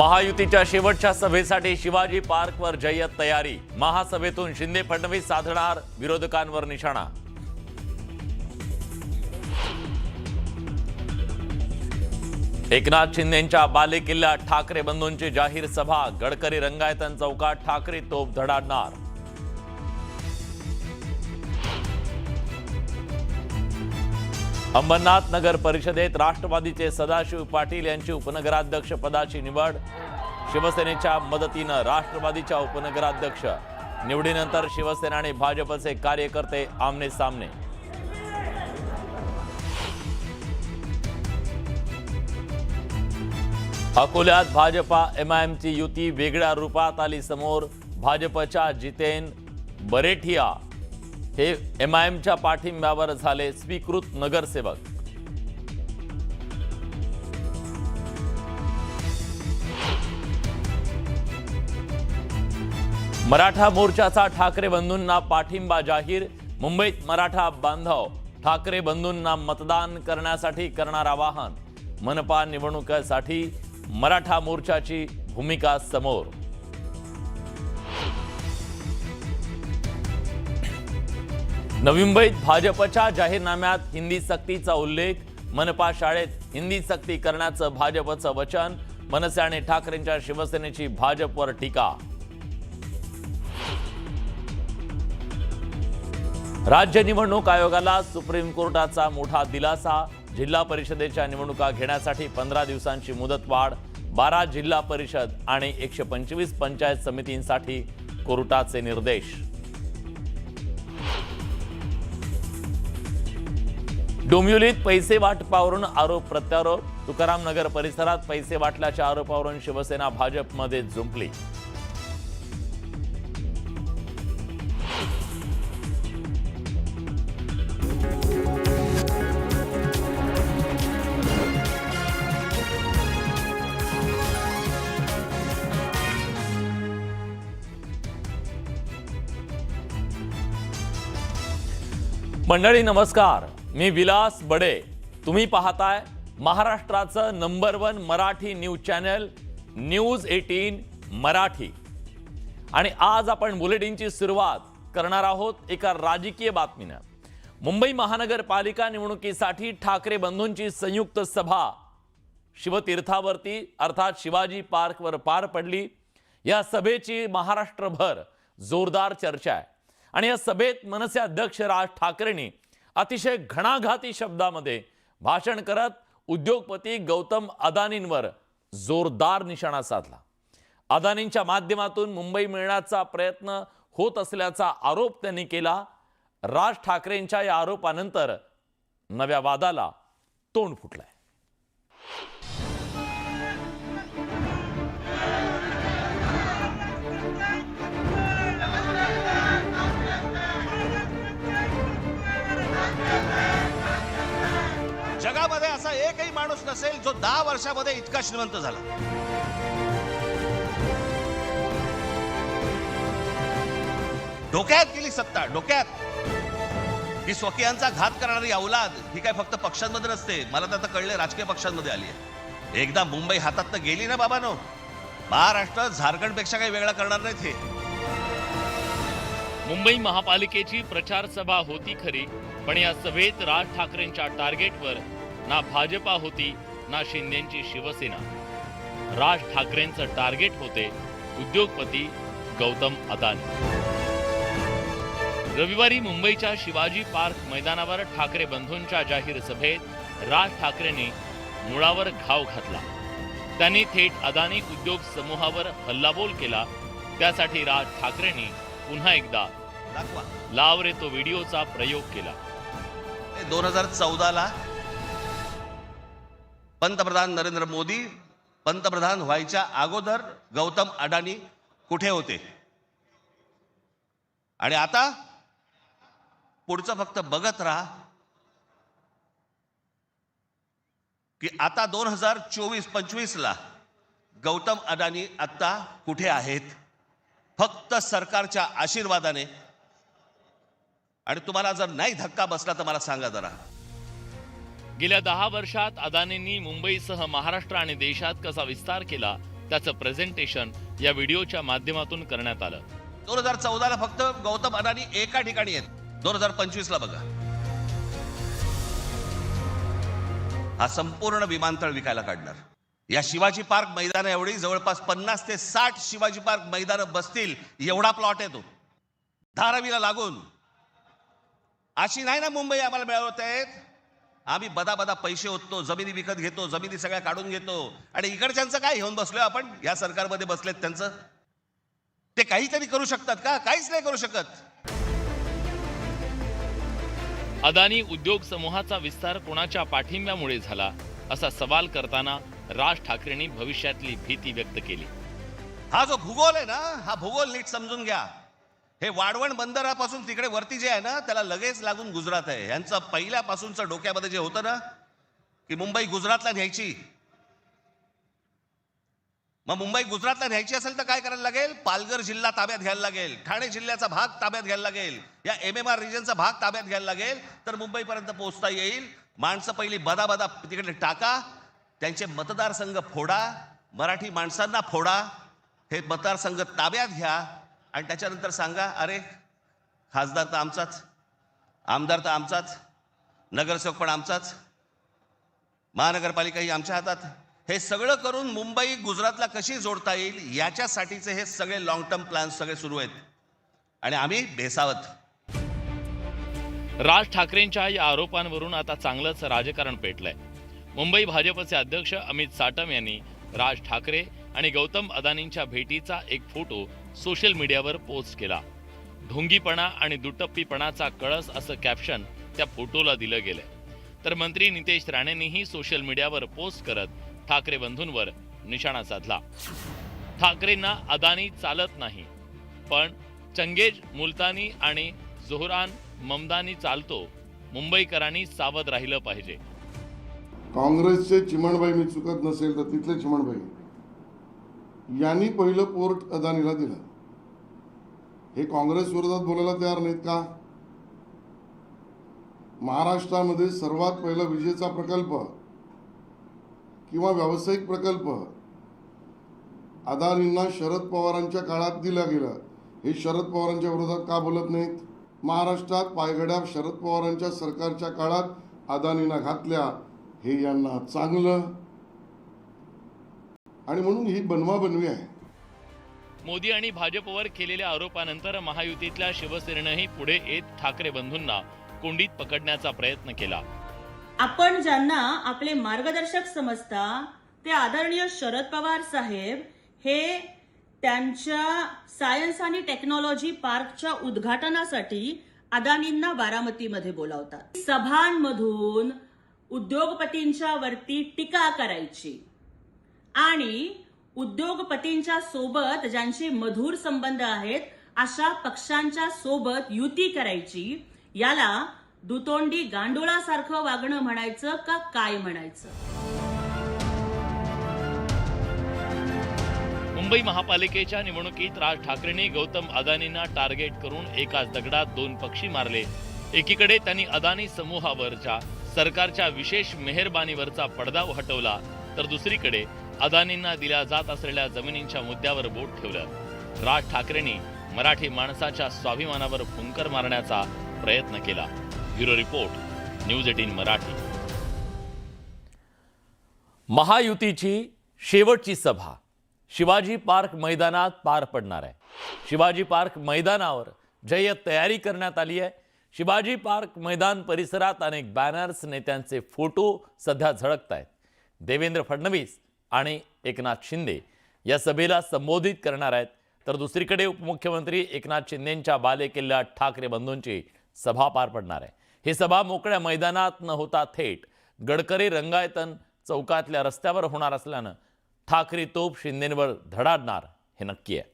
महायुतीच्या शेवटच्या सभेसाठी शिवाजी पार्कवर जय्यत तयारी महासभेतून शिंदे फडणवीस साधणार विरोधकांवर निशाणा. एकनाथ शिंदेच्या बालेकिल्ल्यात ठाकरे बंधूंची जाहीर सभा गडकरी रंगायतन चौकात ठाकरे तोप धडाडणार. अंबरनाथ नगर परिषदेत राष्ट्रवादीचे सदाशिव पाटील यांची उपनगराध्यक्ष पदाची निवड. शिवसेनेच्या मदतीनं राष्ट्रवादीच्या उपनगराध्यक्ष. निवडीनंतर शिवसेना आणि भाजपचे कार्यकर्ते आमने सामने. अकोल्यात भाजपा एमआयएमची युती वेगळ्या रूपात आली समोर. भाजपच्या जितेन बरेठिया हे एम आय एमच्या पाठिंब्यावर झाले स्वीकृत नगरसेवक. मराठा मोर्चाचा ठाकरे बंधूंना पाठिंबा जाहीर मुंबईत मराठा बांधव ठाकरे बंधूंना मतदान करण्यासाठी करणार आवाहन. मनपा निवडणुकीसाठी मराठा मोर्चाची भूमिका समोर. नवी मुंबईत भाजपच्या जाहीरनाम्यात हिंदी सक्तीचा उल्लेख मनपा शाळेत हिंदी सक्ती करण्याचं भाजपचं वचन मनसे आणि ठाकरेंच्या शिवसेनेची भाजपवर टीका. राज्य निवडणूक आयोगाला सुप्रीम कोर्टाचा मोठा दिलासा जिल्हा परिषदेच्या निवडणुका घेण्यासाठी पंधरा दिवसांची मुदतवाढ बारा जिल्हा परिषद आणि एकशे पंचवीस पंचायत समितींसाठी कोर्टाचे निर्देश. डोंबिवलीत पैसे वाटपावरून आरोप प्रत्यारोप. तुकाराम नगर परिसरात पैसे वाटल्याच्या आरोपावरून शिवसेना भाजपमध्ये जुंपली मंडळी नमस्कार. मी विलास बडे. तुम्ही पाहताय महाराष्ट्राचं number one Marathi news channel news eighteen Marathi. आणि आज आपण बुलेटिनची सुरुवात करणार आहोत एका राजकीय बातमीनं. मुंबई महानगरपालिका निवडणुकीसाठी ठाकरे बंधूंची संयुक्त सभा. शिवतीर्थावरती अर्थात शिवाजी पार्कवर पार पडली. या सभेची महाराष्ट्रभर जोरदार चर्चा आहे. आणि या सभेत मनसे अध्यक्ष राज ठाकरेंनी अतिशय घणाघाती शब्दामध्ये भाषण करत उद्योगपती गौतम अदानींवर जोरदार निशाणा साधला. अदानींच्या माध्यमातून मुंबई मिळण्याचा प्रयत्न होत असल्याचा आरोप त्यांनी केला. राज ठाकरेंच्या या आरोपानंतर नव्या वादाला तोंड फुटलंय. एकही माणूस नसेल जो दहा वर्षामध्ये इतका श्रीमंत झाला. डोक्यात गेली सत्ता डोक्यात. ही स्वकीयांचा घात करणारी अवलाद ही काय फक्त पक्षांमध्ये नसते. मला तर आता कळले राजकीय पक्षांमध्ये आली आहे. एकदा मुंबई हातात गेली ना बाबानो. महाराष्ट्र झारखंडपेक्षा काही वेगळा करणार नाहीत हे. मुंबई महापालिकेची प्रचार सभा होती खरी पण या सभेत राज ठाकरेंच्या टार्गेटवर ना भाजपा होती ना शिंदेची शिवसेना. राज ठाकरेंचं टार्गेट होते उद्योगपती गौतम अदानी. रविवारी मुंबईच्या शिवाजी पार्क मैदानावर ठाकरे बंधूंच्या जाहीर सभेत राज ठाकरेंनी मुळावर घाव घातला. त्यांनी थेट अदानी उद्योग समूहावर हल्लाबोल केला. त्यासाठी राज ठाकरेंनी पुन्हा एकदा लाव रे तो व्हिडिओचा प्रयोग केला. दोन हजार चौदा ला पंतप्रधान नरेंद्र मोदी पंतप्रधान व्हायच्या अगोदर गौतम अडाणी कुठे होते? आणि आता पुढचं फक्त बघत राहा की आता दोन हजार चोवीस पंचवीसला गौतम अडाणी आत्ता कुठे आहेत? फक्त सरकारच्या आशीर्वादाने. आणि तुम्हाला जर नाही धक्का बसला तर मला सांगा जरा. गेल्या दहा वर्षात अदानींनी मुंबईसह महाराष्ट्र आणि देशात कसा विस्तार केला त्याचं प्रेझेंटेशन या व्हिडिओच्या माध्यमातून करण्यात आलं. दोन हजार चौदाला फक्त गौतम अदानी एका ठिकाणी आहेत. दोन हजार पंचवीस ला बघा. हा संपूर्ण विमानतळ विकायला काढणार. या शिवाजी पार्क मैदान एवढी जवळपास पन्नास ते साठ शिवाजी पार्क मैदान बसतील एवढा प्लॉट आहे तो. धारावीला लागून. अशी नाही ना मुंबई आम्हाला मिळवत आहेत? आम्ही बदा बदा पैसे होतो जमिनी विकत घेतो जमिनी सगळ्या काढून घेतो. आणि इकडच्यांचं काय? घेऊन बसलोय आपण? या सरकारमध्ये बसलेत त्यांचं? ते काहीतरी करू शकतात का? काहीच नाही करू शकत. अदानी उद्योग समूहाचा विस्तार कोणाच्या पाठिंब्यामुळे झाला असा सवाल करताना राज ठाकरेंनी भविष्यातली भीती व्यक्त केली. हा जो भूगोल आहे ना हा भूगोल नीट समजून घ्या. हे वाढवण बंदरापासून तिकडे वरती जे आहे ना त्याला लगेच लागून गुजरात आहे. ह्यांचं पहिल्यापासूनचं डोक्यामध्ये जे होतं ना की मुंबई गुजरातला न्यायची. मग मुंबई गुजरातला न्यायची असेल तर काय करायला लागेल? पालघर जिल्हा ताब्यात घ्यायला लागेल. ठाणे जिल्ह्याचा भाग ताब्यात घ्यायला लागेल. या एम एम आर रिजनचा भाग ताब्यात घ्यायला लागेल. तर मुंबईपर्यंत पोहोचता येईल. माणसं पहिली बदा बदा तिकडे टाका. त्यांचे मतदारसंघ फोडा. मराठी माणसांना फोडा. हे मतदारसंघ ताब्यात घ्या. आणि त्याच्यानंतर सांगा अरे खासदार तर आमचाच आमदार तर आमचाच नगरसेवक पण आमचाच महानगरपालिकाही आमच्या हातात. हे सगळं करून मुंबई गुजरातला कशी जोडता येईल याच्यासाठीचे हे सगळे लॉंग टर्म प्लॅन्स सगळे सुरू आहेत. आणि आम्ही भेसावत. राज ठाकरेंच्या या आरोपांवरून आता चांगलंच राजकारण पेटलंय. मुंबई भाजपचे अध्यक्ष अमित साटम यांनी राज ठाकरे आणि गौतम अदानींच्या भेटीचा एक फोटो सोशल मीडियावर पोस्ट केला. ढोंगीपणा आणि दुटप्पीपणाचा कळस असं कॅप्शन त्या फोटोला दिलं गेलंय. तर मंत्री नितेश राणेंनीही सोशल मीडियावर पोस्ट करत ठाकरे बंधूंवर निशाणा साधला. ठाकरेंना अदानी चालत नाही पण चंगेज मुलतानी आणि जोहरान ममदानी चालतो मुंबईकरांनी सावध राहिलं पाहिजे. काँग्रेसचे चिमणबाई मी चुकत नसेल तर तिथले चिमणबाई. यांनी पहिलं पोर्ट अदानीला दिलं. हे काँग्रेस विरोधात बोलायला तयार नाहीत का? महाराष्ट्रामध्ये सर्वात पहिला विजेचा प्रकल्प किंवा व्यावसायिक प्रकल्प अदानींना शरद पवारांच्या काळात दिलं गेलं. हे शरद पवारांच्या विरोधात का बोलत नाहीत? महाराष्ट्रात पायगड्या शरद पवारांच्या सरकारच्या काळात अदानींना घातल्या. हे यांना चांगलं. आणि म्हणून ही बनवाबनवी आहे. मोदी आणि भाजपवर केलेल्या आरोपानंतर महायुतीतल्या शिवसेनेनंही पुढे येत ठाकरे बंधूंना कोंडीत पकडण्याचा प्रयत्न केला. आपण ज्यांना आपले मार्गदर्शक समजता ते आदरणीय शरद पवार साहेब हे त्यांच्या सायन्स आणि टेक्नॉलॉजी पार्कच्या उद्घाटनासाठी अदानींना बारामतीमध्ये बोलावतात. सभांमधून उद्योगपतींच्या वरती टीका करायची आणि उद्योगपतींच्या सोबत ज्यांचे मधुर संबंध आहेत अशा पक्षांच्या सोबत युती करायची. याला दुतोंडी गांडोळासारखं वागणं म्हणायचं का काय म्हणायचं? मुंबई महापालिकेच्या निवडणुकीत राज ठाकरेंनी गौतम अदानींना टार्गेट करून एकाच दगडात दोन पक्षी मारले. एकीकडे त्यांनी अदानी समूहावरच्या सरकारच्या विशेष मेहरबानीवरचा पडदा हटवला तर दुसरीकडे अदानींना दिल्या जात असलेल्या जमिनींच्या मुद्द्यावर बोट ठेवलं. राज ठाकरेंनी मराठी माणसाच्या स्वाभिमानावर फुंकर मारण्याचा प्रयत्न केला. Bureau report news eighteen Marathi. महायुतीची शेवटची सभा. शिवाजी पार्क मैदानात पार पडणार आहे. शिवाजी पार्क मैदानावर जय्यत तयारी करण्यात आली आहे. शिवाजी पार्क मैदान परिसरात अनेक बॅनर्स नेत्यांचे फोटो सध्या झळकत आहेत देवेंद्र फडणवीस आणि एकनाथ शिंदे या सभेला संबोधित करणार आहेत. तर दुसरीकडे उपमुख्यमंत्री एकनाथ शिंदेंच्या बालेकिल्ल्यात ठाकरे बंधूंची सभा पार पडणार आहे. ही सभा मोकळ्या मैदानात न होता थेट गडकरी रंगायतन चौकातल्या रस्त्यावर होणार असल्यानं ठाकरे तोप शिंदेंवर धडाडणार हे नक्की आहे.